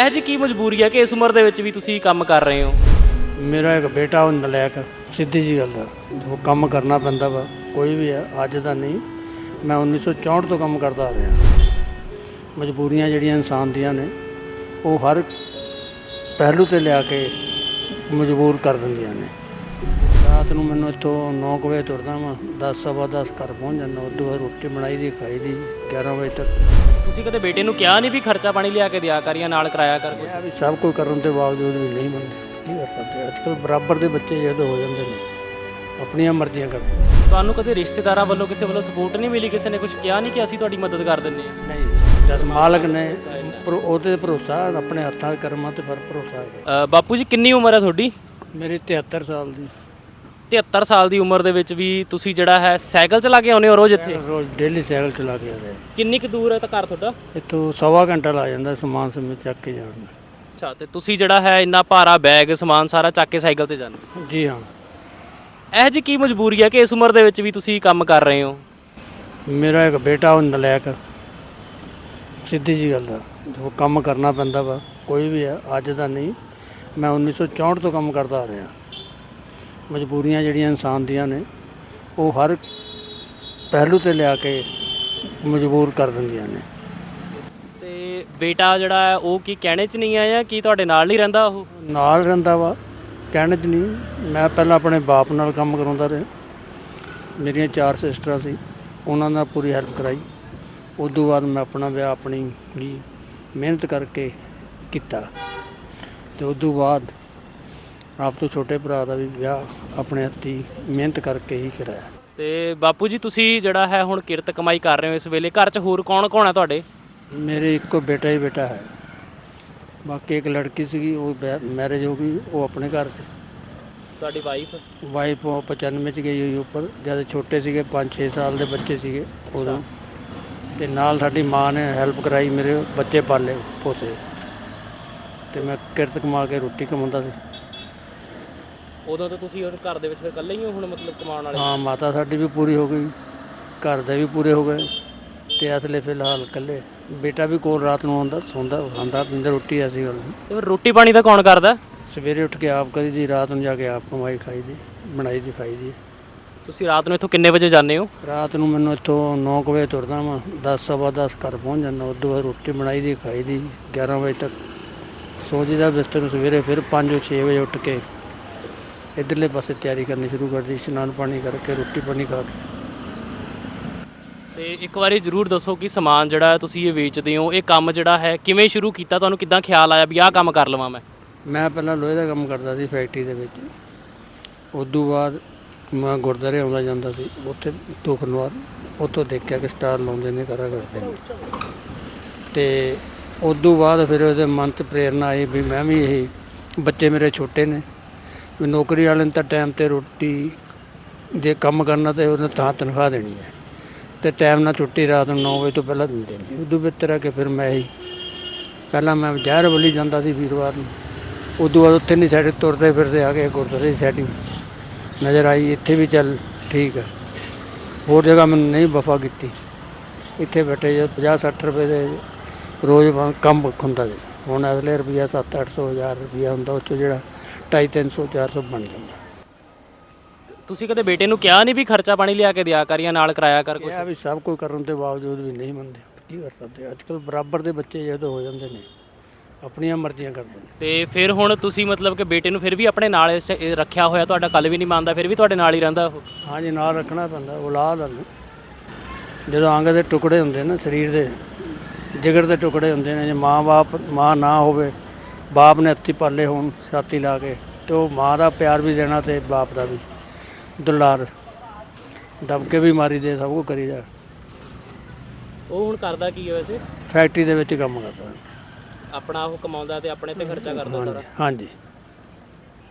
ਇਹ ਜੀ ਕੀ ਮਜਬੂਰੀ ਹੈ ਕਿ ਇਸ ਉਮਰ ਦੇ ਵਿੱਚ ਵੀ ਤੁਸੀਂ ਕੰਮ ਕਰ ਰਹੇ ਹੋ? ਮੇਰਾ ਇੱਕ ਬੇਟਾ, ਉਹ ਨਲਾਇਕ ਸਿੱਧੀ ਜੀ ਗੱਲ ਆ। ਉਹ ਕੰਮ ਕਰਨਾ ਪੈਂਦਾ ਵਾ, ਕੋਈ ਵੀ ਆ, ਅੱਜ ਦਾ ਨਹੀਂ। ਮੈਂ 1964 ਤੋਂ ਕੰਮ ਕਰਦਾ ਆ ਰਿਹਾ। ਮਜਬੂਰੀਆਂ ਜਿਹੜੀਆਂ ਇਨਸਾਨ ਦੀਆਂ ਨੇ, ਉਹ ਹਰ ਪਹਿਲੂ ਤੇ ਲਿਆ ਕੇ ਮਜਬੂਰ ਕਰ ਦਿੰਦੀਆਂ ਨੇ। ਰਾਤ ਨੂੰ ਮੈਨੂੰ ਇੱਥੋਂ 9 ਕੁ ਵਜੇ ਤੁਰਦਾ ਵਾਂ 10 ਸਵਾ 10 ਘਰ ਪਹੁੰਚ ਜਾਂਦਾ। ਉਦੋਂ ਬਾਅਦ ਰੋਟੀ ਬਣਾਈ ਦੀ, ਖਾਈ ਦੀ 11 ਵਜੇ ਤੱਕ ਤੁਸੀਂ ਕਦੇ ਬੇਟੇ ਨੂੰ ਕਿਹਾ ਨਹੀਂ ਵੀ ਖਰਚਾ ਪਾਣੀ ਲਿਆ ਕੇ ਦਿਆ ਕਰ ਜਾਂ ਨਾਲ ਕਰਾਇਆ ਕਰ? ਇਹ ਵੀ ਸਭ ਕੁਝ ਕਰਨ ਦੇ ਬਾਵਜੂਦ ਵੀ ਨਹੀਂ ਮੰਨਦੇ ਕੀ ਕਰ ਸਕਦੇ। ਅੱਜ ਕੱਲ੍ਹ ਬਰਾਬਰ ਦੇ ਬੱਚੇ ਜਦੋਂ ਹੋ ਜਾਂਦੇ ਨੇ ਆਪਣੀਆਂ ਮਰਜ਼ੀਆਂ ਕਰਦੇ ਨੇ। ਤੁਹਾਨੂੰ ਕਦੇ ਰਿਸ਼ਤੇਦਾਰਾਂ ਵੱਲੋਂ ਕਿਸੇ ਵੱਲੋਂ ਸਪੋਰਟ ਨਹੀਂ ਮਿਲੀ ਕਿਸੇ ਨੇ ਕੁਝ ਕਿਹਾ ਨਹੀਂ ਕਿ ਅਸੀਂ ਤੁਹਾਡੀ ਮਦਦ ਕਰ ਦਿੰਦੇ ਹਾਂ? ਨਹੀਂ ਜਸ ਮਾਲਕ ਨੇ ਪਰ ਉਹਦੇ ਭਰੋਸਾ ਆਪਣੇ ਹੱਥਾਂ ਦੇ ਕਰਮਾਂ ਤੇ ਫਿਰ ਭਰੋਸਾ ਹੈ ਅ, ਬਾਪੂ ਜੀ ਕਿੰਨੀ ਉਮਰ ਹੈ ਤੁਹਾਡੀ? ਮੇਰੀ 73 ਸਾਲ ਦੀ। 73 ਸਾਲ ਦੀ ਉਮਰ ਦੇ ਵਿੱਚ ਵੀ ਤੁਸੀਂ ਜਿਹੜਾ ਹੈ ਸਾਈਕਲ ਚਲਾ ਕੇ ਆਉਂਦੇ ਹੋ ਰੋਜ਼ ਇੱਥੇ? ਰੋਜ਼ ਡੇਲੀ ਸਾਈਕਲ ਚਲਾ ਕੇ ਆ ਰਿਹਾ ਕਿੰਨੀ ਕੁ ਦੂਰ ਹੈ ਤਾਂ ਘਰ ਤੁਹਾਡਾ? ਇੱਥੋਂ ਸਵਾ ਘੰਟਾ ਲਾ ਜਾਂਦਾ ਸਮਾਨ ਸਮੇਤ ਚੱਕ ਕੇ ਜਾਣ ਨੂੰ। ਅੱਛਾ ਤੇ ਤੁਸੀਂ ਜਿਹੜਾ ਹੈ ਇੰਨਾ ਭਾਰਾ ਬੈਗ ਸਮਾਨ ਸਾਰਾ ਚੱਕ ਕੇ ਸਾਈਕਲ ਤੇ ਜਾਂਦੇ ਜੀ ਹਾਂ। ਇਹ ਜੀ ਕੀ ਮਜਬੂਰੀ ਹੈ ਕਿ ਇਸ ਉਮਰ ਦੇ ਵਿੱਚ ਵੀ ਤੁਸੀਂ ਕੰਮ ਕਰ ਰਹੇ ਹੋ? ਮੇਰਾ ਇੱਕ ਬੇਟਾ ਉਹ ਨਲਾਇਕ। ਸਿੱਧੀ ਜੀ ਗੱਲ ਆ। ਉਹ ਕੰਮ ਕਰਨਾ ਪੈਂਦਾ ਵਾ। ਕੋਈ ਵੀ ਆ ਅੱਜ ਦਾ ਨਹੀਂ। ਮੈਂ 1964 ਤੋਂ ਕੰਮ ਕਰਦਾ ਆ ਰਿਹਾ। ਮਜਬੂਰੀਆਂ ਜਿਹੜੀਆਂ ਇਨਸਾਨ ਦੀਆਂ ਨੇ ਉਹ ਹਰ ਪਹਿਲੂ ਤੇ ਲਿਆ ਕੇ ਮਜਬੂਰ ਕਰ ਦਿੰਦੀਆਂ ਨੇ। ਤੇ ਬੇਟਾ ਜਿਹੜਾ ਹੈ ਉਹ ਕੀ ਕਹਿਣੇ 'ਚ ਨਹੀਂ ਆਇਆ ਕਿ ਤੁਹਾਡੇ ਨਾਲ ਨਹੀਂ ਰਹਿੰਦਾ ਉਹ? ਨਾਲ ਰਹਿੰਦਾ ਵਾ ਕਹਿਣ ਚ ਨਹੀਂ। ਮੈਂ ਪਹਿਲਾਂ ਆਪਣੇ ਬਾਪ ਨਾਲ ਕੰਮ ਕਰਾਉਂਦਾ ਰਿਹਾ। ਮੇਰੀਆਂ ਚਾਰ ਸਿਸਟਰਾਂ ਸੀ ਉਹਨਾਂ ਨਾਲ ਪੂਰੀ ਹੈਲਪ ਕਰਾਈ। ਉਸ ਤੋਂ ਬਾਅਦ ਮੈਂ ਆਪਣਾ ਵਿਆਹ ਆਪਣੀ ਹੀ ਮਿਹਨਤ ਕਰਕੇ ਕੀਤਾ। ਤੇ ਉਸ ਤੋਂ ਬਾਅਦ ਆਪ ਤੋਂ ਛੋਟੇ ਭਰਾ ਦਾ ਵੀ ਵਿਆਹ ਆਪਣੇ ਹੱਥੀਂ ਮਿਹਨਤ ਕਰਕੇ ਹੀ ਕਰਾਇਆ। ਤੇ ਬਾਪੂ ਜੀ ਤੁਸੀਂ ਜਿਹੜਾ ਹੈ ਹੁਣ ਕਿਰਤ ਕਮਾਈ ਕਰ ਰਹੇ ਹੋ ਇਸ ਵੇਲੇ ਘਰ 'ਚ ਹੋਰ ਕੌਣ ਕੌਣ ਹੈ ਤੁਹਾਡੇ? ਮੇਰੇ ਇੱਕੋ ਬੇਟਾ ਹੀ ਬੇਟਾ ਹੈ। ਬਾਕੀ ਇੱਕ ਲੜਕੀ ਸੀਗੀ ਉਹ ਮੈਰਿਜ ਹੋ ਗਈ ਉਹ ਆਪਣੇ ਘਰ 'ਚ। ਤੁਹਾਡੀ ਵਾਈਫ ਵਾਈਫ ਉਹ 95 ਚ ਗਈ ਹੋਈ ਉੱਪਰ ਜਦ ਛੋਟੇ ਸੀਗੇ 5-6 ਸਾਲ ਦੇ ਬੱਚੇ ਸੀਗੇ ਉਦੋਂ। ਤੇ ਨਾਲ ਸਾਡੀ ਮਾਂ ਨੇ ਹੈਲਪ ਕਰਾਈ ਮੇਰੇ ਬੱਚੇ ਪਾਲੇ ਪੋਸੇ ਤੇ ਮੈਂ ਕਿਰਤ ਕਮਾ ਕੇ ਰੋਟੀ ਕਮਾਉਂਦਾ ਸੀ। ਉਦੋਂ ਤਾਂ ਤੁਸੀਂ ਹੁਣ ਘਰ ਦੇ ਵਿੱਚ ਫਿਰ ਇਕੱਲੇ ਹੀ ਹੋ ਹੁਣ ਮਤਲਬ ਕਮਾਉਣ ਵਾਲੇ? ਹਾਂ ਮਾਤਾ ਸਾਡੀ ਵੀ ਪੂਰੀ ਹੋ ਗਈ। ਘਰ ਦੇ ਵੀ ਪੂਰੇ ਹੋ ਗਏ। ਤੇ ਅਸਲੇ ਫਿਲਹਾਲ ਇਕੱਲੇ। ਬੇਟਾ ਵੀ ਕੋਲ ਰਾਤ ਨੂੰ ਆਉਂਦਾ ਸੌਂਦਾ ਖਾਂਦਾ ਪੀਂਦਾ ਰੋਟੀ ਐਸੀ ਗੱਲ ਨਹੀਂ। ਤੇ ਫਿਰ ਰੋਟੀ ਪਾਣੀ ਦਾ ਕੌਣ ਕਰਦਾ? ਸਵੇਰੇ ਉੱਠ ਕੇ ਆਪ ਕਰੀ ਦੀ ਰਾਤ ਨੂੰ ਜਾ ਕੇ ਆਪ ਕਮਾਈ ਖਾਈ ਦੀ ਬਣਾਈ ਦੀ ਖਾਈ ਦੀ ਤੁਸੀਂ ਰਾਤ ਨੂੰ ਇੱਥੋਂ ਕਿੰਨੇ ਵਜੇ ਜਾਂਦੇ ਹੋ? ਰਾਤ ਨੂੰ ਮੈਨੂੰ ਇੱਥੋਂ 9 ਵਜੇ ਤੁਰਦਾ ਵਾਂ। 10 ਸਵਾ 10 ਘਰ ਪਹੁੰਚ ਜਾਂਦਾ। ਉਦੋਂ ਬਾਅਦ ਰੋਟੀ ਬਣਾਈ ਦੀ ਖਾਈ ਦੀ। 11 ਵਜੇ ਤੱਕ ਸੌ ਜੀਦਾ ਬਿਸਤਰ ਨੂੰ ਸਵੇਰੇ। ਫਿਰ 5-6 ਵਜੇ ਉੱਠ ਕੇ ਇਧਰਲੇ ਪਾਸੇ ਤਿਆਰੀ ਕਰਨੀ ਸ਼ੁਰੂ ਕਰਦੀ ਇਸ਼ਨਾਨ ਪਾਣੀ ਕਰਕੇ ਰੋਟੀ ਪਾਣੀ ਖਾ ਕੇ। ਤੇ ਇੱਕ ਵਾਰੀ ਜਰੂਰ ਦੱਸੋ ਕਿ ਸਮਾਨ ਜਿਹੜਾ ਤੁਸੀਂ ਇਹ ਵੇਚਦੇ ਹੋ ਇਹ ਕੰਮ ਜਿਹੜਾ ਹੈ ਕਿਵੇਂ ਸ਼ੁਰੂ ਕੀਤਾ? ਤੁਹਾਨੂੰ ਕਿੱਦਾਂ ਖਿਆਲ ਆਇਆ ਵੀ ਆਹ ਕੰਮ ਕਰ ਲਵਾਂ ਮੈਂ? ਮੈਂ ਪਹਿਲਾਂ ਲੋਹੇ ਦਾ ਕੰਮ ਕਰਦਾ ਸੀ ਫੈਕਟਰੀ ਦੇ ਵਿੱਚ। ਉਦੋਂ ਬਾਅਦ ਮੈਂ ਗੁਰਦਾਰੇ ਆਉਂਦਾ ਜਾਂਦਾ ਸੀ ਉੱਥੇ ਦੁਖਨਵਾਰ ਉੱਥੋਂ ਦੇਖਿਆ ਕਿ ਸਟਾਰ ਲਾਉਂਦੇ ਨੇ ਕਰਾ ਕਰਦੇ ਨੇ। ਤੇ ਉਦੋਂ ਬਾਅਦ ਫਿਰ ਉਹਦੇ ਮਨ 'ਚ ਪ੍ਰੇਰਨਾ ਆਈ ਵੀ ਮੈਂ ਵੀ ਇਹ ਬੱਚੇ ਮੇਰੇ ਛੋਟੇ ਨੇ ਵੀ ਨੌਕਰੀ ਵਾਲੇ ਨੂੰ ਤਾਂ ਟਾਈਮ ਤੇ ਰੋਟੀ ਜੇ ਕੰਮ ਕਰਨਾ ਤੇ ਉਹਨੇ ਤਾਂ ਤਨਖਾਹ ਦੇਣੀ ਹੈ। ਤੇ ਟਾਈਮ ਨਾਲ ਛੁੱਟੀ ਰਾਤ ਨੂੰ 9 ਵਜੇ ਤੋਂ ਪਹਿਲਾਂ ਦਿੰਦੇ ਨੇ। ਉਦੋਂ ਬਿਹਤਰ ਹੈ ਕਿ ਫਿਰ ਮੈਂ ਹੀ ਪਹਿਲਾਂ ਮੈਂ ਜ਼ਹਿਰ ਬਲੀ ਜਾਂਦਾ ਸੀ ਵੀਰਵਾਰ ਨੂੰ। ਉਦੋਂ ਬਾਅਦ ਉੱਥੇ ਨਹੀਂ ਸਾਡੇ ਤੁਰਦੇ ਫਿਰਦੇ ਆ ਕੇ ਗੁਰਦੁਆਰੇ ਦੀ ਸੈਟਿੰਗ ਨਜ਼ਰ ਆਈ, ਇੱਥੇ ਵੀ ਚੱਲ ਠੀਕ ਹੈ। ਹੋਰ ਜਗ੍ਹਾ ਮੈਨੂੰ ਨਹੀਂ ਵਫਾ ਕੀਤੀ। ਇੱਥੇ ਬੈਠੇ ਜੇ 50 60 ਰੁਪਏ ਦੇ ਰੋਜ਼ ਕੰਮ ਹੁੰਦਾ ਸੀ। ਹੁਣ ਅਗਲੇ ਰੁਪਿਆ 7 800 ਹਜ਼ਾਰ ਰੁਪਿਆ ਹੁੰਦਾ ਉਹ 'ਚੋਂ ਜਿਹੜਾ 250 300 400 ਬਣ ਜਾਂਦਾ। ਤੁਸੀਂ ਕਦੇ ਬੇਟੇ ਨੂੰ ਕਿਹਾ ਨਹੀਂ ਵੀ ਖਰਚਾ ਪਾਣੀ ਲਿਆ ਕੇ ਦਿਆ ਕਰ ਜਾਂ ਨਾਲ ਕਰਾਇਆ ਕਰ ਕੁਛ? ਇਹ ਵੀ ਸਭ ਕੁਝ ਕਰਨ ਦੇ ਬਾਵਜੂਦ ਵੀ ਨਹੀਂ ਮੰਨਦੇ। ਕੀ ਕਰ ਸਕਦੇ ਅੱਜ ਕੱਲ ਬਰਾਬਰ ਦੇ ਬੱਚੇ ਜਦੋਂ ਹੋ ਜਾਂਦੇ ਨੇ। ਆਪਣੀਆਂ ਮਰਜ਼ੀਆਂ ਕਰਦੇ ਨੇ ਤੇ ਫਿਰ ਹੁਣ ਤੁਸੀਂ ਮਤਲਬ ਕਿ ਬੇਟੇ ਨੂੰ ਫਿਰ ਵੀ ਆਪਣੇ ਨਾਲ ਇਸ 'ਚ ਇਹ ਰੱਖਿਆ ਹੋਇਆ ਤੁਹਾਡਾ ਕੱਲ ਵੀ ਨਹੀਂ ਮੰਨਦਾ ਫਿਰ ਵੀ ਤੁਹਾਡੇ ਨਾਲ ਹੀ ਰਹਿੰਦਾ ਉਹ? ਹਾਂਜੀ ਨਾਲ ਰੱਖਣਾ ਪੈਂਦਾ ਔਲਾਦ ਆ ਨਾ। ਜਦੋਂ ਅੰਗ ਦੇ ਟੁਕੜੇ ਹੁੰਦੇ ਨਾ ਸਰੀਰ ਦੇ ਜਿਗਰ ਦੇ ਟੁਕੜੇ ਹੁੰਦੇ ਨੇ ਜੇ ਮਾਂ-ਬਾਪ ਮਾਂ ਨਾ ਹੋਵੇ ਬਾਪ ਨੇ ਹੱਥੀ ਪਾਲੇ ਹੋਣ ਛਾਤੀ ਲਾ ਕੇ ਤੇ ਉਹ ਮਾਂ ਦਾ ਪਿਆਰ ਵੀ ਦੇਣਾ ਤੇ ਬਾਪ ਦਾ ਵੀ। ਦੁਲਾਰ। ਦਬਕੇ ਵੀ ਮਾਰੀ ਦੇ ਸਭ ਕੁਝ ਕਰੀ ਜਾ ਉਹ ਹੁਣ ਕਰਦਾ ਕੀ ਹੈ ਵੈਸੇ? ਫੈਕਟਰੀ ਦੇ ਵਿੱਚ ਕੰਮ ਕਰਦਾ। ਆਪਣਾ ਉਹ ਕਮਾਉਂਦਾ ਤੇ ਆਪਣੇ ਤੇ ਖਰਚਾ ਕਰਦਾ ਸਾਰਾ? ਹਾਂਜੀ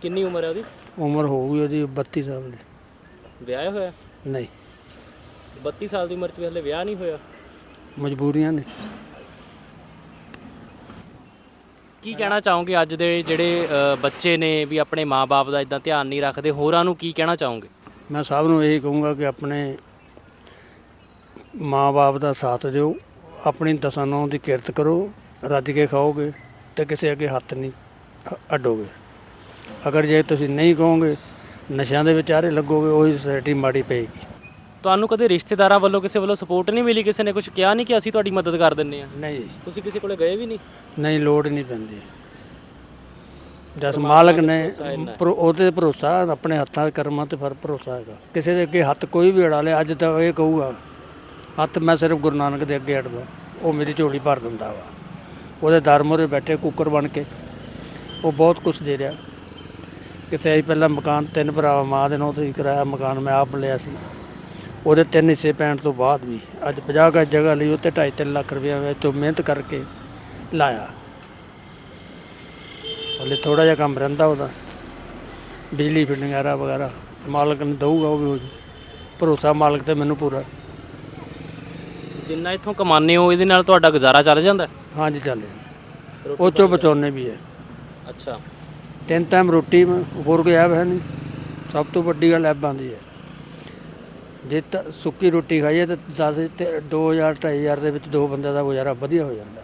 ਕਿੰਨੀ ਉਮਰ ਹੈ ਉਹਦੀ? ਉਮਰ ਹੋਊਗੀ ਉਹਦੀ 32 ਸਾਲ ਦੀ। ਵਿਆਹ ਹੋਇਆ? ਨਹੀਂ। 32 ਸਾਲ ਦੀ ਉਮਰ 'ਚ ਵੀ ਹਲੇ ਵਿਆਹ ਨਹੀਂ ਹੋਇਆ? ਮਜਬੂਰੀਆਂ ਨੇ। ਕੀ ਕਹਿਣਾ ਚਾਹੋਗੇ ਅੱਜ ਦੇ ਜਿਹੜੇ ਅ, ਬੱਚੇ ਨੇ ਵੀ ਆਪਣੇ ਮਾਪੇ ਦਾ ਇਦਾਂ ਧਿਆਨ ਨਹੀਂ ਰੱਖਦੇ? ਹੋਰਾਂ ਨੂੰ ਕੀ ਕਹਿਣਾ ਚਾਹੋਗੇ? ਮੈਂ ਸਭ ਨੂੰ ਇਹੀ ਕਹੂੰਗਾ ਕਿ ਆਪਣੇ ਮਾਂ-ਬਾਪ ਦਾ ਸਾਥ ਦਿਓ ਆਪਣੀ ਦਸਾਂ ਨੌਂ ਦੀ ਕਿਰਤ ਕਰੋ ਰੱਜ ਕੇ ਖਾਓਗੇ ਤੇ ਕਿਸੇ ਅੱਗੇ ਹੱਥ ਨਹੀਂ ਅ- ਅੱਡੋਗੇ। ਅਗਰ ਜੇ ਤੁਸੀਂ ਨਹੀਂ ਕਹੋਗੇ ਨਸ਼ਿਆਂ ਦੇ ਵਿਚਾਰੇ ਲੱਗੋਗੇ ਉਹੀ ਸੋਸਾਇਟੀ ਮਾੜੀ ਪਏਗੀ। ਤੁਹਾਨੂੰ ਕਦੇ ਰਿਸ਼ਤੇਦਾਰਾਂ ਵੱਲੋਂ ਕਿਸੇ ਵੱਲੋਂ ਸਪੋਰਟ ਨਹੀਂ ਮਿਲੀ ਕਿਸੇ ਨੇ ਕੁਝ ਕਿਹਾ ਨਹੀਂ ਕਿ ਅਸੀਂ ਤੁਹਾਡੀ ਮਦਦ ਕਰ ਦਿੰਨੇ ਆ ਨਹੀਂ ਤੁਸੀਂ ਕਿਸੇ ਕੋਲੇ ਗਏ ਵੀ ਨਹੀਂ? ਨਹੀਂ ਲੋੜ ਨਹੀਂ ਪੈਂਦੀ। ਜਸ ਮਾਲਕ ਨੇ ਭਰੋ- ਉਹਦੇ ਭਰੋਸਾ ਆਪਣੇ ਹੱਥਾਂ ਦੇ ਕਰਮਾਂ ਤੇ ਫਿਰ ਭਰੋਸਾ ਹੈਗਾ। ਕਿਸੇ ਦੇ ਅੱਗੇ ਹੱਥ ਕੋਈ ਵੀ ਅੜਾ ਲੇ ਅੱਜ ਤਾਂ ਇਹ ਕਹੂਗਾ ਹੱਥ ਮੈਂ ਸਿਰਫ ਗੁਰੂ ਨਾਨਕ ਦੇ ਅੱਗੇ ਅੜਦਾ ਉਹ ਮੇਰੀ ਝੋਲੀ ਭਰ ਦਿੰਦਾ ਵਾ। ਉਹਦੇ ਦਰ ਮੂਹਰੇ ਬੈਠੇ ਕੁੱਕਰ ਬਣ ਕੇ ਉਹ ਬਹੁਤ ਕੁਝ ਦੇ ਰਿਹਾ। ਕਿਤੇ ਅਸੀਂ ਪਹਿਲਾਂ ਮਕਾਨ ਤਿੰਨ ਭਰਾ ਮਾਂ ਦੇ ਨਾਂ ਤੇ ਹੀ ਕਰਾਇਆ ਮਕਾਨ ਮੈਂ ਆਪ ਲਿਆ ਸੀ। ਉਹਦੇ ਤਿੰਨ ਹਿੱਸੇ ਪੈਣ ਤੋਂ ਬਾਅਦ ਵੀ ਅੱਜ 50 ਗਜ ਜਗ੍ਹਾ ਲਈ ਉੱਤੇ 2.5 ਲੱਖ ਰੁਪਏ ਵਿੱਚ ਤੋਂ ਮਿਹਨਤ ਕਰਕੇ ਲਾਇਆ। ਹਲੇ ਥੋੜਾ ਜਿਹਾ ਕੰਮ ਰਹਿੰਦਾ ਉਹਦਾ। ਬਿਜਲੀ ਫਿਟਿੰਗ ਵਗੈਰਾ ਵਗੈਰਾ ਮਾਲਕ ਨੇ ਦਊਗਾ ਉਹ ਵੀ ਹੋ ਜੂ ਭਰੋਸਾ ਮਾਲਕ ਤੇ ਮੈਨੂੰ ਪੂਰਾ। ਜਿੰਨਾ ਇੱਥੋਂ ਕਮਾਉਂਦੇ ਹੋ ਇਹਦੇ ਨਾਲ ਤੁਹਾਡਾ ਗੁਜ਼ਾਰਾ ਚੱਲ ਜਾਂਦਾ? ਹਾਂਜੀ ਚੱਲੇ ਉਹ ਚੋਂ ਬਚਾਉਣੇ ਵੀ ਹੈ। ਅੱਛਾ। ਤਿੰਨ ਟਾਈਮ ਰੋਟੀ ਹੋਰ ਕੋਈ ਐਬ ਹੈ ਨਹੀਂ। ਸਭ ਤੋਂ ਵੱਡੀ ਗੱਲ ਐਬਾਂ ਦੀ ਹੈ। ਜੇ ਤਾਂ ਸੁੱਕੀ ਰੋਟੀ ਖਾਈਏ ਤਾਂ 10 ਤੇ 2000 2500 ਦੇ ਵਿੱਚ ਦੋ ਬੰਦਿਆਂ ਦਾ ਗੁਜ਼ਾਰਾ ਵਧੀਆ ਹੋ ਜਾਂਦਾ।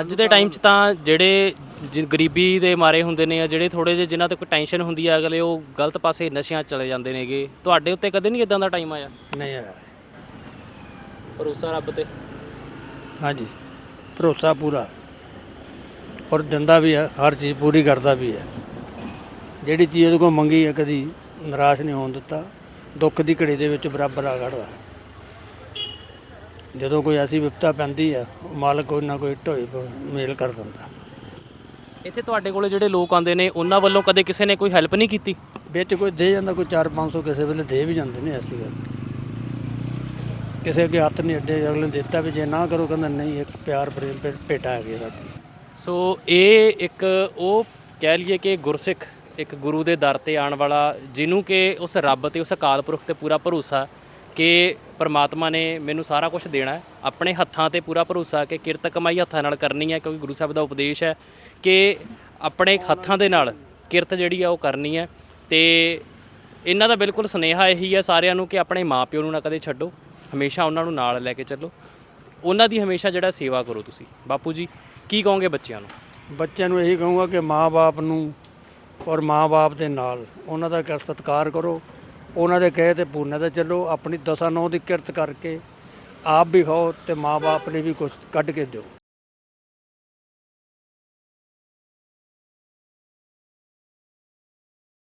ਅੱਜ ਦੇ ਟਾਈਮ 'ਚ ਤਾਂ ਜਿਹੜੇ ਜਿ- ਗਰੀਬੀ ਦੇ ਮਾਰੇ ਹੁੰਦੇ ਨੇ ਆ ਜਿਹੜੇ ਥੋੜੇ ਜਿਹੇ ਜਿਨ੍ਹਾਂ ਤੇ ਕੋਈ ਟੈਨਸ਼ਨ ਹੁੰਦੀ ਆ ਅਗਲੇ ਉਹ ਗਲਤ ਪਾਸੇ ਨਸ਼ਿਆਂ 'ਚ ਚਲੇ ਜਾਂਦੇ ਨੇਗੇ। ਤੁਹਾਡੇ ਉੱਤੇ ਕਦੇ ਨਹੀਂ ਇਦਾਂ ਦਾ ਟਾਈਮ ਆਇਆ? ਨਹੀਂ ਆਇਆ। ਭਰੋਸਾ ਰੱਬ ਤੇ? ਹਾਂਜੀ ਭਰੋਸਾ ਪੂਰਾ। ਔਰ ਦਿੰਦਾ ਵੀ ਹੈ ਹਰ ਚੀਜ਼ ਪੂਰੀ ਕਰਦਾ ਵੀ ਹੈ ਜਿਹੜੀ ਚੀਜ਼ ਉਹਦੇ ਕੋਲ ਮੰਗੀ ਹੈ ਕਦੀ ਨਿਰਾਸ਼ ਨਹੀਂ ਹੋਣ ਦਿੱਤਾ। ਦੁੱਖ ਦੀ ਘੜੀ ਦੇ ਵਿੱਚ ਬਰਾਬਰ ਆ ਖੜਦਾ ਜਦੋਂ ਕੋਈ ਐਸੀ ਵਿਪਤਾ ਪੈਂਦੀ ਹੈ ਮਾਲਕ ਕੋਈ ਨਾ ਕੋਈ ਢੋਈ ਮੇਲ ਕਰ ਦਿੰਦਾ। ਇੱਥੇ ਤੁਹਾਡੇ ਕੋਲੇ ਜਿਹੜੇ ਲੋਕ ਆਉਂਦੇ ਨੇ ਉਹਨਾਂ ਵੱਲੋਂ ਕਦੇ ਕਿਸੇ ਨੇ ਕੋਈ ਹੈਲਪ ਨਹੀਂ ਕੀਤੀ? ਵਿੱਚ ਕੋਈ ਦੇ ਜਾਂਦਾ ਕੋਈ 4-500 ਕਿਸੇ ਵੇਲੇ ਦੇ ਵੀ ਜਾਂਦੇ ਨੇ ਐਸੀ ਗੱਲ। ਕਿਸੇ ਅੱਗੇ ਹੱਥ ਨਹੀਂ ਅੱਡੇ ਅਗਲੇ ਨੇ ਦਿੱਤਾ ਵੀ ਜੇ ਨਾ ਕਰੋ ਕਹਿੰਦਾ ਨਹੀਂ ਇੱਕ ਪਿਆਰ ਪ੍ਰੇਮ ਭੇਟਾ ਹੈਗੀ ਸਾਡੀ। ਸੋ ਇਹ ਇੱਕ ਉਹ ਕਹਿ ਲਈਏ ਕਿ ਗੁਰਸਿੱਖ ਇੱਕ ਗੁਰੂ ਦੇ ਦਰ ਤੇ ਆਉਣ ਵਾਲਾ, ਜਿਹਨੂੰ ਕਿ ਉਸ ਰੱਬ ਤੇ, ਉਸ ਅਕਾਲ ਪੁਰਖ ਤੇ ਪੂਰਾ ਭਰੋਸਾ ਕਿ ਪਰਮਾਤਮਾ ਨੇ ਮੈਨੂੰ ਸਾਰਾ ਕੁਝ ਦੇਣਾ ਹੈ। ਆਪਣੇ ਹੱਥਾਂ ਤੇ ਪੂਰਾ ਭਰੋਸਾ ਕਿ ਕਿਰਤ ਕਮਾਈ ਹੱਥਾਂ ਨਾਲ ਕਰਨੀ ਹੈ, ਕਿਉਂਕਿ ਗੁਰੂ ਸਾਹਿਬ ਦਾ ਉਪਦੇਸ਼ ਹੈ ਕਿ ਆਪਣੇ ਹੱਥਾਂ ਦੇ ਨਾਲ ਕਿਰਤ ਜਿਹੜੀ ਆ ਉਹ ਕਰਨੀ ਹੈ। ਤੇ ਇਹਨਾਂ ਦਾ ਬਿਲਕੁਲ ਸੁਨੇਹਾ ਇਹੀ ਹੈ ਸਾਰਿਆਂ ਨੂੰ ਕਿ ਆਪਣੇ ਮਾਪਿਓ ਨੂੰ ਨਾ ਕਦੇ ਛੱਡੋ। ਹਮੇਸ਼ਾ ਉਹਨਾਂ ਨੂੰ ਨਾਲ ਲੈ ਕੇ ਚੱਲੋ। ਉਹਨਾਂ ਦੀ ਹਮੇਸ਼ਾ ਜਿਹੜਾ ਸੇਵਾ ਕਰੋ ਤੁਸੀਂ। ਬਾਪੂ ਜੀ, ਕੀ ਕਹੋਗੇ ਬੱਚਿਆਂ ਨੂੰ? ਬੱਚਿਆਂ ਨੂੰ ਇਹੀ ਕਹੂੰਗਾ ਕਿ ਮਾਂ-ਬਾਪ ਨੂੰ ਔਰ ਮਾਂ-ਬਾਪ ਦੇ ਨਾਲ ਉਹਨਾਂ ਦਾ ਕਰ ਸਤਿਕਾਰ ਕਰੋ, ਉਹਨਾਂ ਦੇ ਕਹੇ ਤੇ ਪੂਰਨੇ ਤੇ ਚੱਲੋ, ਆਪਣੀ ਦਸਾਂ ਨੌ ਦੀ ਕਿਰਤ ਕਰਕੇ ਆਪ ਵੀ ਖਾਓ ਤੇ ਮਾਂ-ਬਾਪ ਨੇ ਵੀ ਕੁਝ ਕੱਢ ਕੇ ਦਿਓ।